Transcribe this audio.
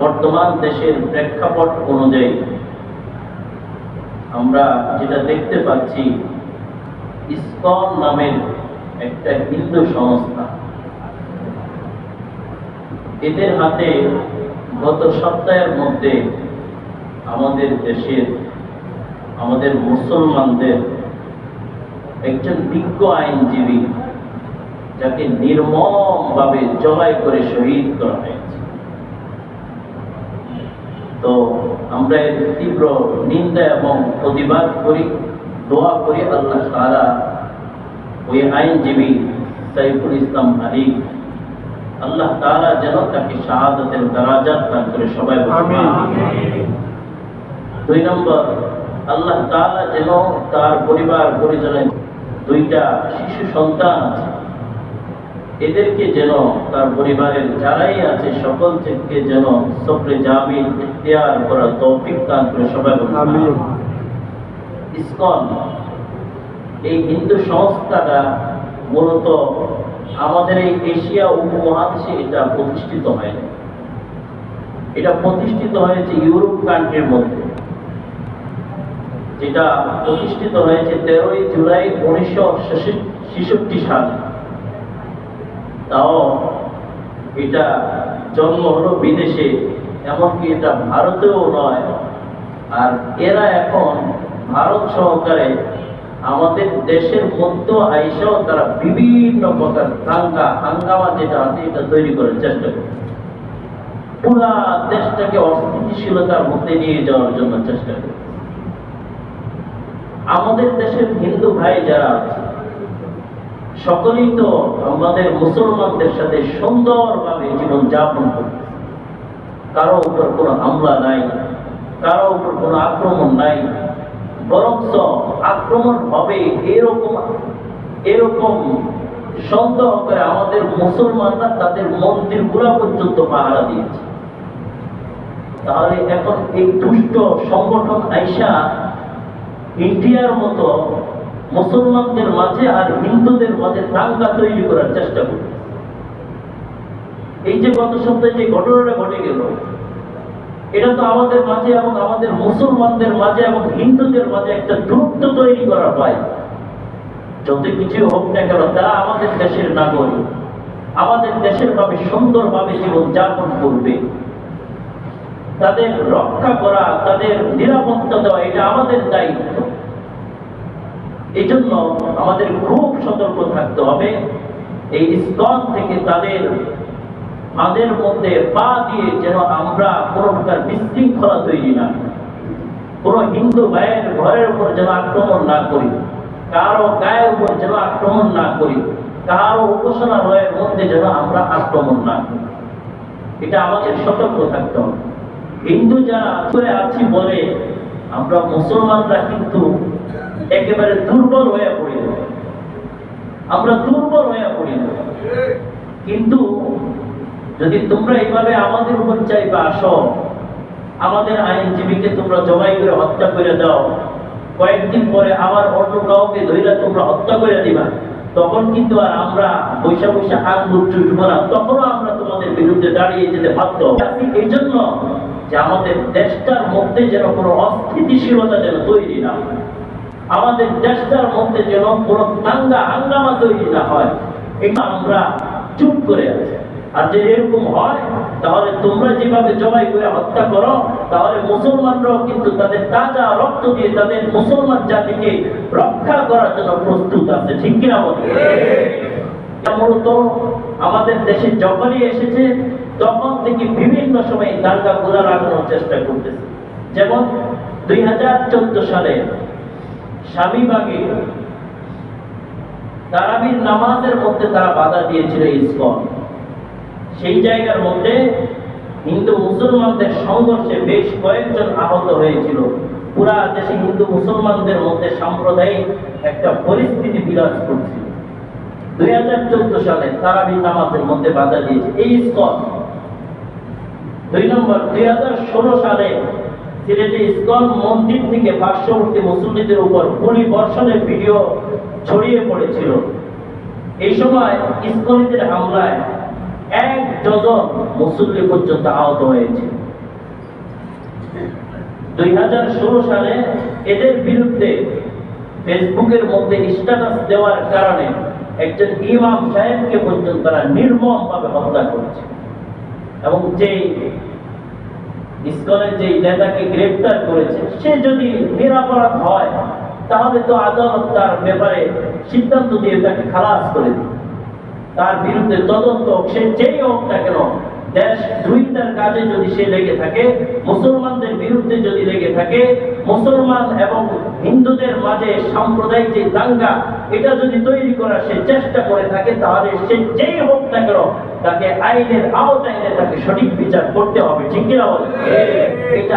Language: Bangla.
বর্তমান দেশের প্রেক্ষাপট অনুযায়ী আমরা যেটা দেখতে পাচ্ছি, ইসকন নামের একটা হিন্দু সংস্থা। এদের হাতে গত সপ্তাহের মধ্যে আমাদের দেশের, আমাদের মুসলমানদের একজন বিজ্ঞ আইনজীবী যাকে নির্মমভাবে জবাই করে শহীদ করা হয়েছে তো আমরা এর তীব্র নিন্দা এবং প্রতিবাদ করি দোয়া করি আল্লাহ তাআলা ওই আইনজীবী সাইফুল ইসলাম আলী আল্লাহ তাআলা যেন তাকে শাহাদাতের দারাজাত দান করে সবাই। দুই নম্বর আল্লাহ তাআলা যেন তার পরিবার পরিজনের দুইটা শিশু সন্তান আছে এদেরকে যেন তার পরিবারের যারাই আছে সকল থেকে যেন সফরে জামিন ইখতিয়ার করার তৌফিক দান করে সবাই ইসকন এই হিন্দু সংস্থাটা মূলত আমাদের এই এশিয়া উপমহাদেশে এটা প্রতিষ্ঠিত হয়নি। এটা প্রতিষ্ঠিত হয়েছে ইউরোপ কান্ট্রির মধ্যে। যেটা প্রতিষ্ঠিত হয়েছে তেরোই জুলাই উনিশশো ছেষট্টি সালে। তাও এটা জন্ম হলো বিদেশে, এমনকি এটা ভারতেও নয়। আর এরা এখন ভারত সহকারে আমাদের দেশের মধ্যে আইসাও তারা বিভিন্ন প্রকার দাঙ্গা হাঙ্গামা যেটা আছে এটা তৈরি করার চেষ্টা করে। পুরা দেশটাকে অস্থিতিশীলতার মধ্যে নিয়ে যাওয়ার জন্য চেষ্টা করে। আমাদের দেশের হিন্দু ভাই যারা আছে সকলেই তো আমাদের মুসলমানদের সাথে সুন্দরভাবে জীবন যাপন করছে কারও উপর কোনো হামলা নাই, কারও উপর কোনো আক্রমণ নাই, বরঞ্চ আক্রমণ হবে এরকম এরকম সন্দেহ করে আমাদের মুসলমানরা তাদের মন্দিরগুলা পর্যন্ত পাহারা দিয়েছে। তাহলে এখন এই দুষ্ট সংগঠন আইসা ইন্ডিয়ার মতো মুসলমানদের মাঝে আর হিন্দুদের মাঝে দাঙ্গা তৈরি করার চেষ্টা করছে এই যে গত সপ্তাহে যে ঘটনাটা ঘটে গেল, এটা তো আমাদের মাঝে এবং আমাদের মুসলমানদের মাঝে এবং হিন্দুদের মাঝে একটা দূরত্ব তৈরি করা পায় যত কিছু হোক না কেন, তারা আমাদের দেশের নাগরিক। আমাদের দেশের ভাবে সুন্দরভাবে জীবন যাপন করবে। তাদের রক্ষা করা, তাদের নিরাপত্তা দেওয়া, এটা আমাদের দায়িত্ব। এই জন্য আমাদের খুব সতর্ক থাকতে হবে। এই ইস্কন থেকে তাদের আমাদের মধ্যে পা দিয়ে যেন আমরা কোনো প্রকার বিশৃঙ্খলা তৈরি না কোনো হিন্দু ভাইয়ের ঘরের উপর যেন আক্রমণ না করি। কারও গায়ের উপর যেন আক্রমণ না করি। কারও উপাসনালয়ের মধ্যে যেন আমরা আক্রমণ না করি। এটা আমাদের সতর্ক থাকতে হবে। হিন্দু যারা আছি বলে আমরা মুসলমানরা কিন্তু একেবারে দুর্বল হয়ে পড়ি। আমরা দুর্বল হয়ে পড়ি কিন্তু যদি তোমরা এইভাবে আমাদের উপর চাইবা, আসো। আমাদের আইনজীবীকে তোমরা জবাই করে হত্যা করে দাও। কয়েকদিন পরে আবার অন্য কাউকে ধইরা তোমরা হত্যা করে দিবা। তখন কিন্তু আর আমরা বৈশা বৈশা আঙ্গুল চুটবো না। তখনও আমরা তোমাদের বিরুদ্ধে দাঁড়িয়ে যেতে বাধ্য এই জন্য যে আমাদের দেশটার মধ্যে যেন কোনো অস্থিতিশীলতা যেন তৈরি না হয়। আমাদের দেশটার মধ্যে যেন কোনো দাঙ্গা হাঙ্গামা তৈরি না হয়। এটা আমরা চুপ করে আছি। আর যদি এরকম হয়, তাহলে তোমরা যেভাবে জবাই করে হত্যা করো, তাহলে মুসলমানরাও কিন্তু তাদের তাজা রক্ত দিয়ে তাদের মুসলমান জাতিকে রক্ষা করার জন্য প্রস্তুত আছে। ঠিক কিনা বলি? এটা মূলত আমাদের দেশে যখনই এসেছে, তখন থেকে বিভিন্ন সময় দাঙ্গা গুলা লাগানোর চেষ্টা করতেছে। যেমন দুই হাজার চোদ্দ সালে স্বামীবাগে তারাবির নামাজের মধ্যে তারা বাধা দিয়েছিল ইসকন। সেই জায়গার মধ্যে হিন্দু মুসলমানদের সংঘর্ষে বেশ কয়েকজন আহত হয়েছিল। পুরা দেশে হিন্দু মুসলমানদের মধ্যে সাম্প্রদায়িক একটা পরিস্থিতি বিরাজ করছিল। দুই হাজার চোদ্দ সালে তারাবির নামাজের মধ্যে বাধা দিয়েছে এই ইসকন। দুই নম্বর, দুই হাজার ষোলো সালে সিলেটে ইসকন মন্দির থেকে পার্শ্ববর্তী মুসল্লিদের উপর গুলি বর্ষণের ভিডিও ছড়িয়ে পড়েছিল। এই সময় ইসকনিদের হামলায় এক ডজন মুসল্লি পর্যন্ত আহত হয়েছে। দুই হাজার ষোলো সালে এদের বিরুদ্ধে ফেসবুকের মধ্যে স্ট্যাটাস দেওয়ার কারণে একজন ইমাম সাহেবকে পর্যন্ত তারা নির্মম ভাবে হত্যা করেছে। এবং যে ইসকনের যে নেতাকে গ্রেপ্তার করেছে, সে যদি নিরাপরাধ হয়, তাহলে তো আদালত তার ব্যাপারে সিদ্ধান্ত দিয়ে তাকে খালাস করে দিবে। তার বিরুদ্ধে তদন্ত সে যেই হোক না কেন দেশ কাজে যদি সে লেগে থাকে মুসলমানদের বিরুদ্ধে যদি লেগে থাকে মুসলমান এবং হিন্দুদের মাঝে সাম্প্রদায়িক যে দাঙ্গা এটা যদি তৈরি করার সে চেষ্টা করে থাকে তাহলে সে যেই হোক না কেন তাকে আইনের আওতায় তাকে সঠিক বিচার করতে হবে। ঠিক কিনা বলে এটা